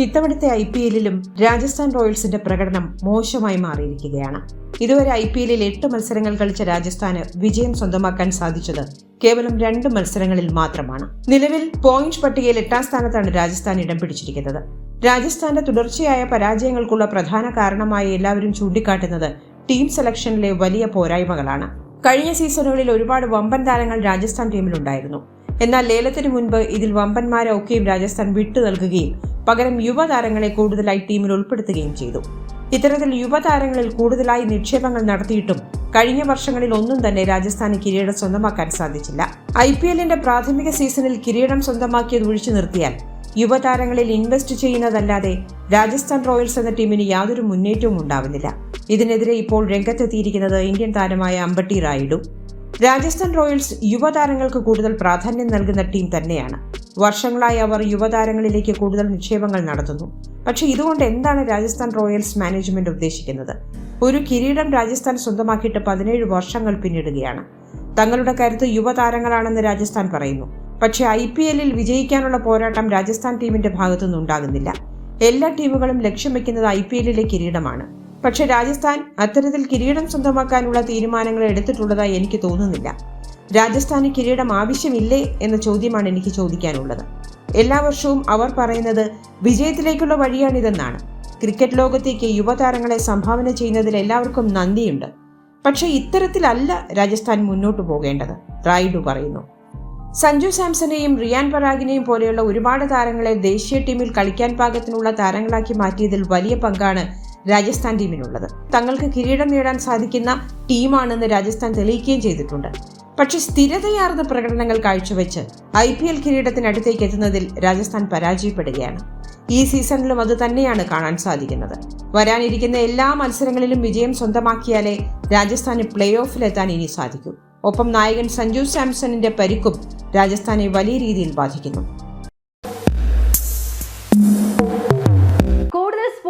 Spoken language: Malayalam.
ഇത്തവണത്തെ ഐ പി എല്ലിലും രാജസ്ഥാൻ റോയൽസിന്റെ പ്രകടനം മോശമായി മാറിയിരിക്കുകയാണ്. ഇതുവരെ ഐ പി എല്ലിൽ എട്ട് മത്സരങ്ങൾ കളിച്ച രാജസ്ഥാന് വിജയം സ്വന്തമാക്കാൻ സാധിച്ചത് കേവലം രണ്ട് മത്സരങ്ങളിൽ മാത്രമാണ്. നിലവിൽ പോയിന്റ് പട്ടികയിൽ എട്ടാം സ്ഥാനത്താണ് രാജസ്ഥാൻ ഇടം പിടിച്ചിരിക്കുന്നത്. രാജസ്ഥാന്റെ തുടർച്ചയായ പരാജയങ്ങൾക്കുള്ള പ്രധാന കാരണമായി എല്ലാവരും ചൂണ്ടിക്കാട്ടുന്നത് ടീം സെലക്ഷനിലെ വലിയ പോരായ്മകളാണ്. കഴിഞ്ഞ സീസണുകളിൽ ഒരുപാട് വമ്പൻ താരങ്ങൾ രാജസ്ഥാൻ ടീമിലുണ്ടായിരുന്നു. എന്നാൽ ലേലത്തിന് മുൻപ് ഇതിൽ വമ്പന്മാരെ ഒക്കെയും രാജസ്ഥാൻ വിട്ടു നൽകുകയും പകരം യുവതാരങ്ങളെ കൂടുതലായി ടീമിൽ ഉൾപ്പെടുത്തുകയും ചെയ്തു. ഇത്തരത്തിൽ യുവതാരങ്ങളിൽ കൂടുതലായി നിക്ഷേപങ്ങൾ നടത്തിയിട്ടും കഴിഞ്ഞ വർഷങ്ങളിൽ ഒന്നും തന്നെ രാജസ്ഥാന് കിരീടം സ്വന്തമാക്കാൻ സാധിച്ചില്ല. ഐ പി എല്ലിന്റെ പ്രാഥമിക സീസണിൽ കിരീടം സ്വന്തമാക്കിയത് ഒഴിച്ചു നിർത്തിയാൽ യുവതാരങ്ങളിൽ ഇൻവെസ്റ്റ് ചെയ്യുന്നതല്ലാതെ രാജസ്ഥാൻ റോയൽസ് എന്ന ടീമിന് യാതൊരു മുന്നേറ്റവും ഉണ്ടാവുന്നില്ല. ഇതിനെതിരെ ഇപ്പോൾ രംഗത്തെത്തിയിരിക്കുന്നത് ഇന്ത്യൻ താരമായ അമ്പട്ടി റായിഡു. രാജസ്ഥാൻ റോയൽസ് യുവതാരങ്ങൾക്ക് കൂടുതൽ പ്രാധാന്യം നൽകുന്ന ടീം തന്നെയാണ്. വർഷങ്ങളായി അവർ യുവതാരങ്ങളിലേക്ക് കൂടുതൽ നിക്ഷേപങ്ങൾ നടത്തുന്നു. പക്ഷേ ഇതുകൊണ്ട് എന്താണ് രാജസ്ഥാൻ റോയൽസ് മാനേജ്മെന്റ് ഉദ്ദേശിക്കുന്നത്? ഒരു കിരീടം രാജസ്ഥാൻ സ്വന്തമാക്കിയിട്ട് പതിനേഴ് വർഷങ്ങൾ പിന്നിടുകയാണ്. തങ്ങളുടെ കരുത്ത് യുവതാരങ്ങളാണെന്ന് രാജസ്ഥാൻ പറയുന്നു. പക്ഷേ ഐ പി എല്ലിൽ വിജയിക്കാനുള്ള പോരാട്ടം രാജസ്ഥാൻ ടീമിന്റെ ഭാഗത്തുനിന്ന് ഉണ്ടാകുന്നില്ല എല്ലാ ടീമുകളും ലക്ഷ്യം വെക്കുന്നത് ഐ പി എല്ലിലെ കിരീടമാണ്. പക്ഷേ രാജസ്ഥാൻ അത്തരത്തിൽ കിരീടം സ്വന്തമാക്കാനുള്ള തീരുമാനങ്ങൾ എടുത്തിട്ടുള്ളതായി എനിക്ക് തോന്നുന്നില്ല. രാജസ്ഥാന് കിരീടം ആവശ്യമില്ലേ എന്ന ചോദ്യമാണ് എനിക്ക് ചോദിക്കാനുള്ളത്. എല്ലാ വർഷവും അവർ പറയുന്നത് വിജയത്തിലേക്കുള്ള വഴിയാണിതെന്നാണ്. ക്രിക്കറ്റ് ലോകത്തേക്ക് യുവതാരങ്ങളെ സംഭാവന ചെയ്യുന്നതിൽ എല്ലാവർക്കും നന്ദിയുണ്ട്. പക്ഷേ ഇത്തരത്തിലല്ല രാജസ്ഥാൻ മുന്നോട്ടു പോകേണ്ടത് റായിഡു പറയുന്നു. സഞ്ജു സാംസനെയും റിയാൻ പരാഗിനെയും പോലെയുള്ള ഒരുപാട് താരങ്ങളെ ദേശീയ ടീമിൽ കളിക്കാൻ പാകത്തിനുള്ള താരങ്ങളാക്കി മാറ്റിയതിൽ വലിയ പങ്കാണ് രാജസ്ഥാൻ ടീമിനുള്ളത്. തങ്ങൾക്ക് കിരീടം നേടാൻ സാധിക്കുന്ന ടീമാണെന്ന് രാജസ്ഥാൻ തെളിയിക്കുകയും ചെയ്തിട്ടുണ്ട്. പക്ഷെ സ്ഥിരതയാർന്ന പ്രകടനങ്ങൾ കാഴ്ചവെച്ച് ഐ പി എൽ കിരീടത്തിനടുത്തേക്ക് എത്തുന്നതിൽ രാജസ്ഥാൻ പരാജയപ്പെടുകയാണ്. ഈ സീസണിലും അത് തന്നെയാണ് കാണാൻ സാധിക്കുന്നത്. വരാനിരിക്കുന്ന എല്ലാ മത്സരങ്ങളിലും വിജയം സ്വന്തമാക്കിയാലേ രാജസ്ഥാന് പ്ലേ ഓഫിലെത്താൻ ഇനി സാധിക്കൂ. ഒപ്പം നായകൻ സഞ്ജു സാംസണിന്റെ പരിക്കും രാജസ്ഥാനെ വലിയ രീതിയിൽ ബാധിക്കുന്നു.